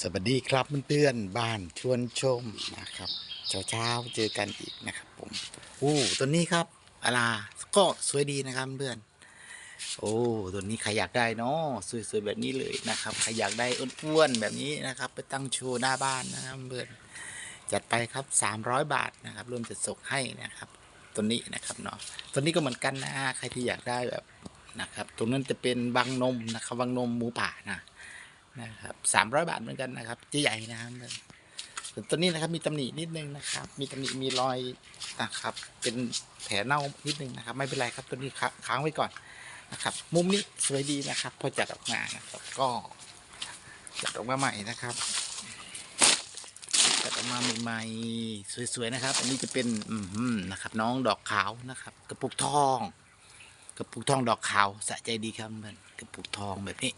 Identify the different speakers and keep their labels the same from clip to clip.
Speaker 1: สวัสดีครับเพื่อนบ้านชวนชมนะครับเช้าเช้าเจอกันอีกนะครับผมอู้ตัวนี้ครับอาลาก็สวยดีนะครับเพื่อนโอ้ตัวนี้ใครอยากได้เนาะสวยๆแบบนี้เลยนะครับใครอยากได้อ้วนๆแบบนี้นะครับ ไปตั้งโชว์หน้าบ้านนะครับเพื่อนจัดไปครับ 300 บาทนะครับรวมจัดส่งให้นะครับตัวนี้นะครับเนาะตัวนี้ก็เหมือนกันนะใครที่อยากได้แบบนะครับตรงนั้นจะเป็นบางนมนะครับบางนมหมูป่านะ นะครับสามร้อยบาทเหมือนกันนะครับจะใหญ่นะครับส่วนตัวนี้นะครับมีตำหนินิดนึงนะครับ มีตำหนิมีรอยนะครับ เป็นแผลเน่านิดนึงนะครับ ไม่เป็นไรครับตัวนี้ค้างไว้ก่อนนะครับ มุมนี้สวยดีนะครับ พอจัดออกมานะครับ ก็จัดออกมาใหม่นะครับจัดออกมาใหม่ๆสวยๆนะครับ อันนี้จะเป็นอืมนะครับ น้องดอกขาวนะครับ กระปุกทอง กระปุกทองดอกขาวสะใจดีครับมันกระปุกทองแบบนี้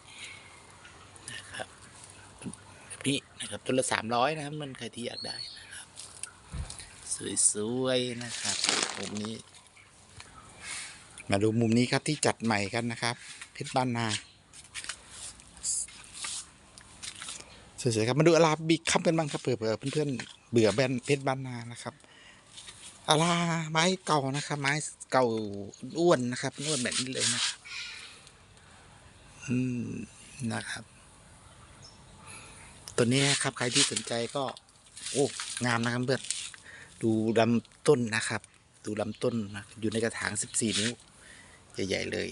Speaker 1: แบบนี้นะครับตัวละสามร้อยนะครับมันใครที่อยากได้นะครับ สวยๆนะครับมุมนี้ มาดูมุมนี้ครับที่จัดใหม่กันนะครับ เพชรบ้านนาสวยๆครับมาดูอาราบิกคัมกันบ้างครับเผื่อเพื่อนๆเบื่อแบนเพชรบ้านนานะครับอาราไม้เก่านะครับ ไม้เก่าอ้วนนะครับอ้วนแบบนี้เลยนะ อืมนะครับ ตัวนี้นะครับใครที่สนใจก็ โอ้งามนะครับเพื่อนดูลำต้นนะครับ ดูลำต้นนะอยู่ในกระถาง 14 นิ้ว ใหญ่ ๆ เลย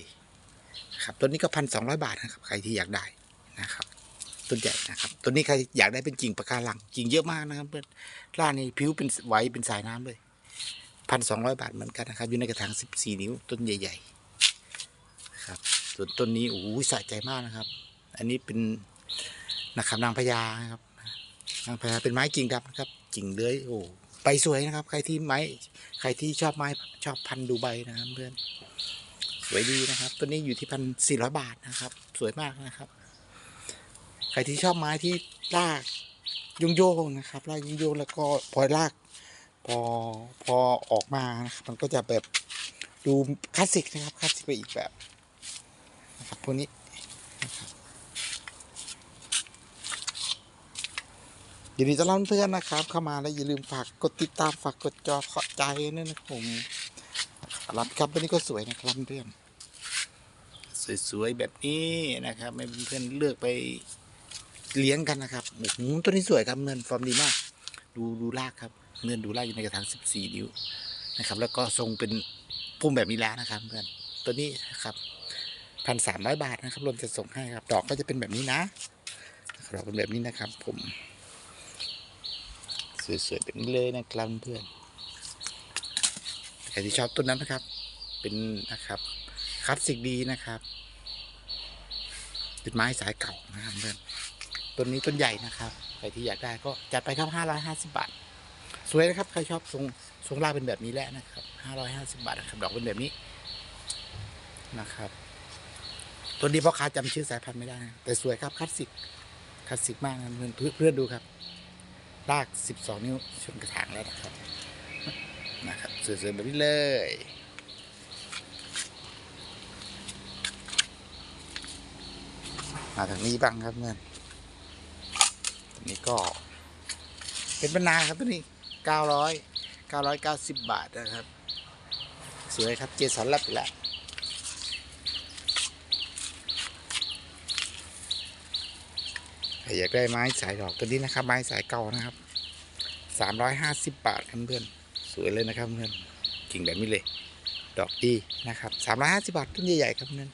Speaker 1: ครับตัวนี้ก็พันสองบาทนะครับ ใครที่อยากได้นะครับ ต้นใหญ่นะครับตัวนี้ใครอยากได้เป็นกิ่งปะการังกิ่งเยอะมากนะครับเพื่อนล่านี่ผิวเป็นไหวเป็นสายน้ำเลยพันสองบาทเหมือนกันนะครับ อยู่ในกระถาง 14 นิ้ว ต้นใหญ่ๆครับส่วนต้นนี้โอ้โหสะใจมากนะครับ อันนี้เป็น นะครับนางพญาครับนางพญาเป็นไม้กิ่งดำนะครับกิ่งเลื้อยโอ้ไปสวยนะครับ ใครที่ไม้ใครที่ชอบไม้ชอบพันดูใบนะครับเพื่อนสวยดีนะครับ ตัวนี้อยู่ที่พันสี่ร้อยบาทนะครับ สวยมากนะครับ ใครที่ชอบไม้ที่รากโยงๆนะครับรากโยงแล้วก็พอรากพอพอออกมานะครับมันก็จะแบบดูคลาสสิกนะครับคลาสสิกไปอีกแบบนะครับพวกนี้ ยินดีต้อนรับเพื่อนนะครับ เข้ามาแล้วอย่าลืมฝากกดติดตามฝากกดจอขอใจด้วยนะผมรับครับวันนี้ก็สวยนะครับเพื่อนสวยๆแบบนี้นะครับไม่เพื่อนเลือกไปเลี้ยงกันนะครับโอ้โหตัวนี้สวยครับเงินฟอร์มดีมาก ดูดูรากครับเงินดูรากอยู่ในกระถาง14 นิ้วนะครับ แล้วก็ทรงเป็นพุ่มแบบนี้แล้วนะครับเพื่อนตัวนี้นะครับพันสามร้อยบาทนะครับรวมจะส่งให้ครับ ดอกก็จะเป็นแบบนี้นะดอกเป็นแบบนี้นะครับ ผม สวยๆแบบนี้เลยนะครับเพื่อนใครที่ชอบต้นนั้นนะครับ เป็นนะครับคลาสสิกดีนะครับเป็นไม้สายเก่านะครับเพื่อนต้นนี้ต้นใหญ่นะครับใครที่อยากได้ก็จัดไปครับห้าร้อยห้าสิบบาทสวยนะครับใครชอบทรงทรงรากเป็นแบบนี้แหละนะครับห้าร้อยห้าสิบบาทนะครับดอกเป็นแบบนี้นะครับต้นนี้พ่อค้าจำชื่อสายพันธุ์ไม่ได้นะแต่สวยครับคลาสสิกคลาสสิกมากนะเพื่อนเพื่อนดูครับ ลาก 12 นิ้วชนกระถางแล้วนะครับ นะครับสวยๆแบบนี้เลยมาทางนี้บ้างครับเพื่อนตัวนี้ก็ เป็นบรรณาครับตัวนี้ 900 990 บาทนะครับ สวยครับ เจสันรับไปแล้ว ใครอยากได้ไม้สายดอกตัวนี้นะครับ ไม้สายเก่านะครับสามร้อยห้าสิบบาทครับเพื่อนสวยเลยนะครับเพื่อนกิ่งแบบนี้เลย ดอกดีนะครับสามร้อยห้าสิบาทต้นใหญ่ๆครับเพื่อน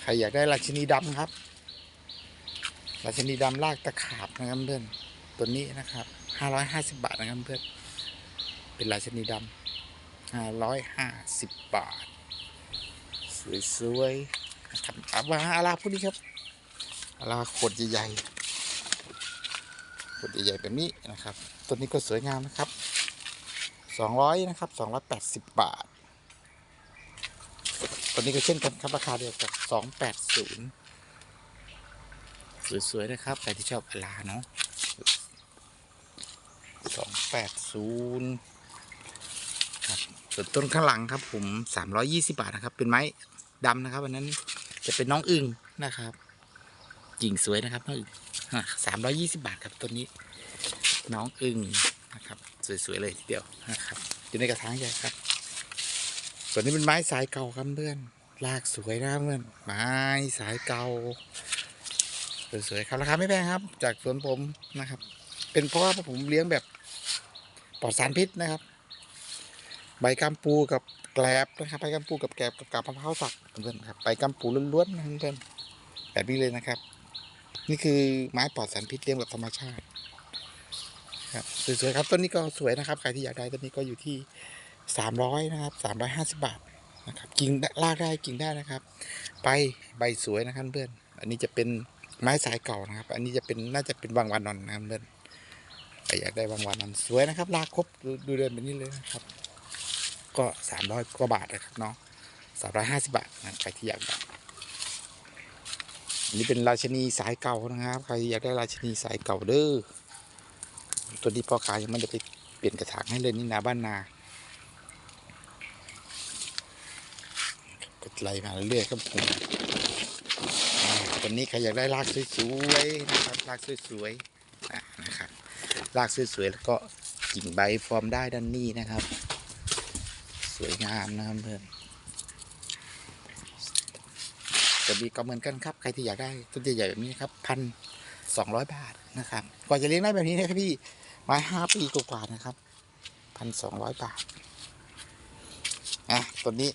Speaker 1: ใครอยากได้ราชินีดำครับ ราชินีดำลากตะขาบนะครับเพื่อนตัวนี้นะครับห้าร้อยห้าสิบาทนะครับเพื่อนเป็นราชินีดำห้าร้อยห้าสิบบาท สวยๆนะครับอาวาอาราพวกนี้ครับ อาราขดใหญ่ๆขวดใหญ่ๆแบบนี้นะครับต้นนี้ก็สวยงามนะครับ 200นะครับ 280 บาทตัวนี้ก็เช่นกันครับราคาเดียวกับ 280 สวยๆนะครับใครที่ชอบอลาเนาะ280ครับส่วนต้นข้างหลังครับผม 320 บาทนะครับ เป็นไม้ดำนะครับอันนั้นจะเป็นน้องอึ่งนะครับ กิ่งสวยนะครับน้องอึ่งสามร้อยยี่สิบาทครับต้นนี้ น้องอึ่งนะครับ สวยๆเลยทีเดียวนะครับอยู่ในกระถางใหญ่ครับ ส่วนนี้เป็นไม้สายเก่าครับเพื่อนรากสวยนะเพื่อนไม้สายเก่าสวยๆครับราคาไม่แพงครับ จากสวนผมนะครับ เป็นเพราะว่าผมเลี้ยงแบบปลอดสารพิษนะครับ ใบกัมปูกับแกลบนะครับใบกัมปูกับแกลบกับกาบมะพร้าวสักเพื่อนครับใบกัมปูล้วนๆนะเพื่อนแบบนี้เลยนะครับ นี่คือไม้ปลอดสารพิษเลี้ยงแบบธรรมชาติครับสวยๆครับต้นนี้ก็สวยนะครับใครที่อยากได้ต้นนี้ก็อยู่ที่สามร้อยนะครับสามร้อยห้าสิบบาทนะครับกิ่งลากได้กิ่งได้นะครับ ไปใบสวยนะครับเพื่อน อันนี้จะเป็นไม้สายเก่านะครับ อันนี้จะเป็นน่าจะเป็นบางวันนอนนะครับเพื่อนใครอยากได้บางวันนอนสวยนะครับลากครบดูดูเดินแบบนี้เลยนะครับ ก็สามร้อยกว่าบาทนะครับเนาะสามร้อยห้าสิบบาทนะใครที่อยากได้ อันนี้เป็นราชนีสายเก่านะครับ ใครอยากได้ราชนีสายเก่าเด้อตัวนี้พ่อขายยังไม่ได้ไปเปลี่ยนกระถางให้เลยนี่นาบ้านนาก็ไล่มาเรื่อยๆครับผมอ่าตัวนี้ใครอยากได้รากสวยๆนะครับรากสวยๆนะครับรากสวยๆแล้วก็กิ่งใบฟอร์มได้ด้านนี้นะครับ สวยงามนะครับเพื่อน ตัวนี้ก็เหมือนกันครับ ใครที่อยากได้ต้นใหญ่ๆแบบนี้ครับพันสองร้อยบาทนะครับกว่าจะเลี้ยงได้แบบนี้นะครับพี่ไม้ห้าปีกว่าๆนะครับพันสองร้อยบาทอะตัวนี้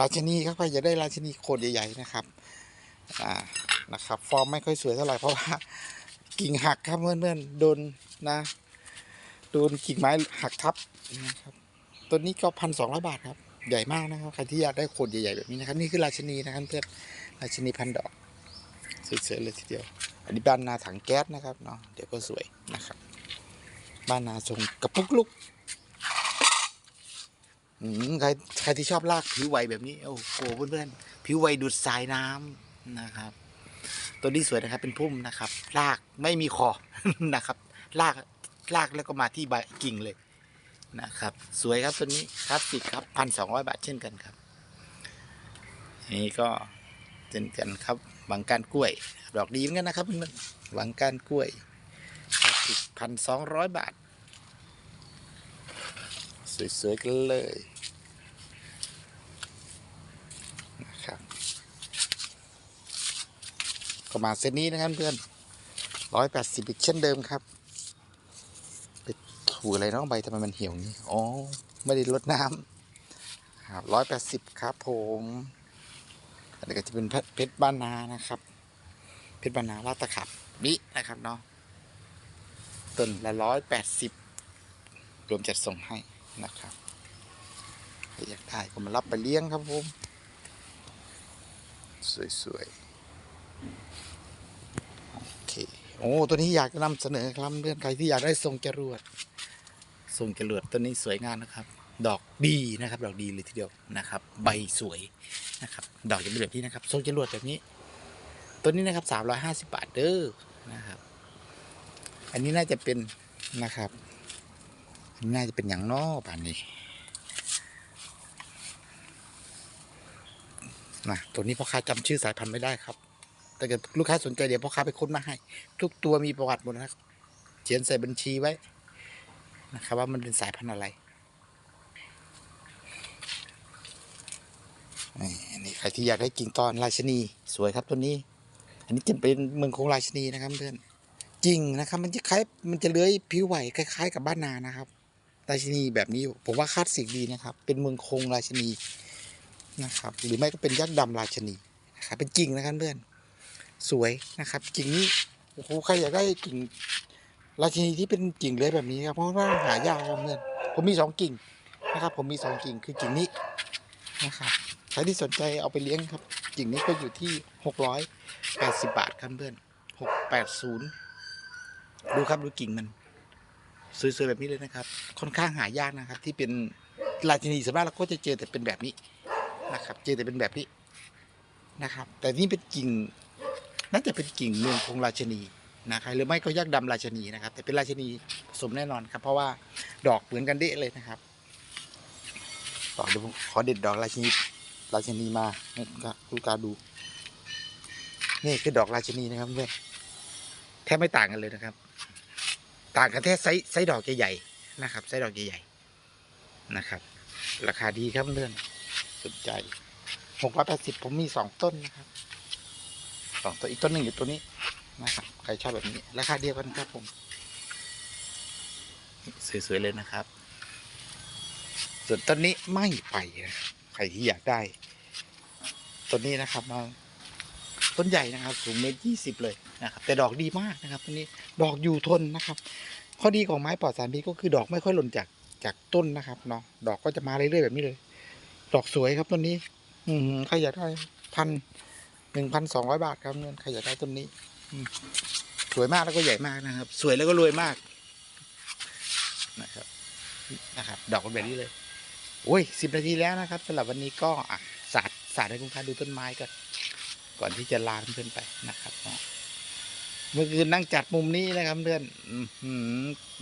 Speaker 1: ราชินีครับใครอยากได้ราชินีโคนใหญ่ๆนะครับอ่านะครับ ฟอร์มไม่ค่อยสวยเท่าไหร่เพราะว่ากิ่งหักครับเพื่อนๆโดนนะโดนกิ่งไม้หักทับนะครับตัวนี้ก็พันสองร้อยบาทครับ ใหญ่มากนะครับ ใครที่อยากได้โคนใหญ่ๆแบบนี้นะครับ นี่คือราชินีนะครับเพื่อนราชินีพันดอกสวยๆเลยทีเดียว อันนี้บ้านนาถังแก๊สนะครับเนาะเดี๋ยวก็สวยนะครับ บ้านนาทรงกระปุกลุกอืมใครใครที่ชอบลากผิวไวแบบนี้ โอ้โหเพื่อนๆผิวไวดูดสายน้ำนะครับ ตัวนี้สวยนะครับเป็นพุ่มนะครับลากไม่มีคอนะครับลากลากแล้วก็มาที่ใบกิ่งเลย นะครับ สวยครับตัวนี้คลาสสิกครับพันสองร้อยบาทเช่นกันครับ นี่ก็เช่นกันครับบางการกล้วย ดอกดีเหมือนกันนะครับเพื่อนๆบางการกล้วยคลาสสิกพันสองร้อยบาท สวยๆกันเลยนะครับก็มาเซตนี้นะครับเพื่อนร้อยแปดสิบอีกเช่นเดิมครับ ถูอะไรเน้องใบทำไมมันเหี่ยวนี่อ๋อไม่ได้ลดน้ำครับร้อยแปดสิบครับผมอันนี้ก็จะเป็นเพชรเพชรบ้านนานะครับ เพชรบ้านนาลาดตะขับนี่นะครับเนาะต้นละร้อยแปดสิบรวมจัดส่งให้นะครับใครอยากได้ก็มารับไปเลี้ยงครับผม สวยๆ โอเค โอ้ ตัวนี้อยากจะนำเสนอครับเพื่อนใครที่อยากได้ทรงจรวด ทรงจรวดต้นนี้สวยงามนะครับ ดอกดีนะครับ ดอกดีเลยทีเดียวนะครับ ใบสวยนะครับ ดอกจะเป็นแบบนี้นะครับ ทรงจรวดแบบนี้ต้นนี้นะครับสามร้อยห้าสิบาทเด้อนะครับ อันนี้น่าจะเป็นนะครับน,น,น่าจะเป็นอย่างนอกป่านนี้นะตัวนี้พ่อค้าจำชื่อสายพันธุ์ไม่ได้ครับ แต่เกิดลูกค้าสนใจเดี๋ยวพ่อค้าไปค้นมาให้ ทุกตัวมีประวัติหมดนะครับ เขียนใส่บัญชีไว้ นะครับว่ามันเป็นสายพันธุ์อะไรนี่ใครที่อยากได้กิ่งตอนราชนีสวยครับตัวนี้ อันนี้จะเป็นเมืองคงราชนีนะครับเพื่อนจริงนะครับ มันจะคล้ายมันจะเลื้อยผิวไหวคล้ายๆ กับบ้านนานะครับ ราชนีแบบนี้ผมว่าคาสสิกดีนะครับ เป็นเมืองคงราชนีนะครับ หรือไม่ก็เป็นยักษ์ดำราชนีนะครับเป็นจริงนะครับเพื่อนสวยนะครับ กิ่งนี้โอ้โหใครอยากได้กิ่ง ราชินีที่เป็นกิ่งเลื้อยแบบนี้ครับเพราะว่าหายากครับเพื่อนผมมีสองกิ่งนะครับ ผมมีสองกิ่งคือกิ่งนี้นะครับใครที่สนใจเอาไปเลี้ยงครับ กิ่งนี้ก็อยู่ที่หกร้อยแปดสิบบาทครับเพื่อนหกแปดศูนย์ดูครับดูกิ่งมันสวยๆแบบนี้เลยนะครับ ค่อนข้างหายากนะครับ ที่เป็นราชินีส่วนมากเราก็จะเจอแต่เป็นแบบนี้นะครับ เจอแต่เป็นแบบนี้นะครับ แต่นี่เป็นกิ่งน่าจะเป็นกิ่งเมืองคงราชินี นะครับหรือไม่ก็ยักษ์ดำราชนีนะครับ แต่เป็นราชนีผสมแน่นอนครับ เพราะว่าดอกเหมือนกันเดะเลยนะครับต่อดูขอเด็ดดอกราชนีราชนีมาให้ลูกค้าดู นี่คือดอกราชินีนะครับเพื่อนแทบไม่ต่างกันเลยนะครับ ต่างกันแค่ไซส์ไซส์ดอกใหญ่ๆนะครับไซส์ดอกใหญ่ๆนะครับ ราคาดีครับเพื่อนสนใจหกร้อยแปดสิบผมมีสองต้นนะครับสองต้นอีกต้นหนึ่งอยู่ตัวนี้ นะครับใครชอบแบบนี้ ราคาเดียวกันครับผม สวยๆเลยนะครับ ส่วนต้นนี้ไม่ไปนะครับใครที่อยากได้ต้นนี้นะครับมาต้นใหญ่นะครับสูงเมตรยี่สิบเลยนะครับ แต่ดอกดีมากนะครับต้นนี้ดอกอยู่ทนนะครับ ข้อดีของไม้ปลอดสารพิษก็คือดอกไม่ค่อยหล่นจากจากต้นนะครับเนาะดอกก็จะมาเรื่อยๆแบบนี้เลย ดอกสวยครับต้นนี้ อืมใครอยากได้พันหนึ่งพันสองร้อยบาทครับเงินใครอยากได้ต้นนี้อืม สวยมากแล้วก็ใหญ่มากนะครับ สวยแล้วก็รวยมาก นะครับนะครับ ดอกเป็นแบบนี้เลยโอ้ยสิบนาทีแล้วนะครับสำหรับวันนี้ก็อะสาดสาดให้คุณค้าดูต้นไม้ก่อนก่อนที่จะลาเพื่อนไปนะครับเมื่อคืนนั่งจัดมุมนี้นะครับเพื่อน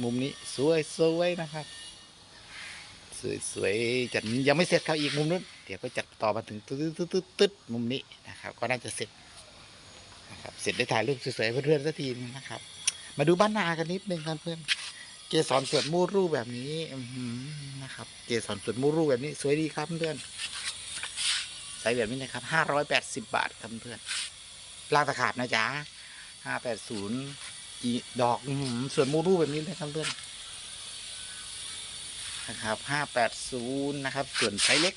Speaker 1: มุมนี้สวยสวยนะครับ สวยสวยจัดยังไม่เสร็จครับอีกมุมนู้นเดี๋ยวก็จัดต่อมาถึงตึ๊ดตึ๊ดตึ๊ดมุมนี้นะครับ ก็น่าจะเสร็จ นะครับเสร็จได้ถ่ายรูปสวยๆเพื่อนๆสักทีนึงนะครับ มาดูบ้านนากันนิดนึงครับเพื่อนเกสรสวนมูรูแบบนี้อนะครับ เกสรสวนมูรูแบบนี้ สวยดีครับเพื่อนใส่แบบนี้นะครับห้าร้อยแปดสิบบาทครับเพื่อนลากตะขาบนะจ๊ะห้าแปดศูนย์ดอกอื้อหือสวนมูรูแบบนี้เลยครับเพื่อนนะครับห้าแปดศูนย์นะครับ ส่วนไซส์เล็ก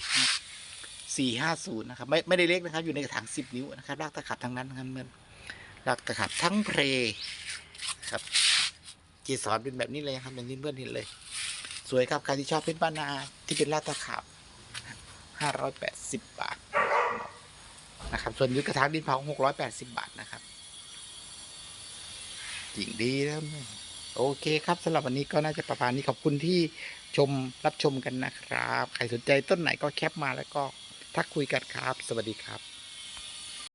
Speaker 1: สี่ห้าศูนย์นะครับไม่ไม่ได้เล็กนะครับ อยู่ในกระถางสิบนิ้วนะครับลากตะขาบทั้งนั้นครับเพื่อนลากตะขาบทั้งเพลครับเกสรเป็นแบบนี้เลยครับเป็นที่เพื่อนเห็นเลย สวยครับใครที่ชอบเป็นบ้านนาที่เป็นลาดตะขาบห้าร้อยแปดสิบบาทนะครับ ส่วนยุทกระถางดินเผาหกร้อยแปดสิบบาทนะครับจริงดีแล้วโอเคครับสำหรับวันนี้ก็น่าจะประมาณนี้ขอบคุณที่ชมรับชมกันนะครับ ใครสนใจต้นไหนก็แคปมาแล้วก็ ทักคุยกันครับ สวัสดีครับ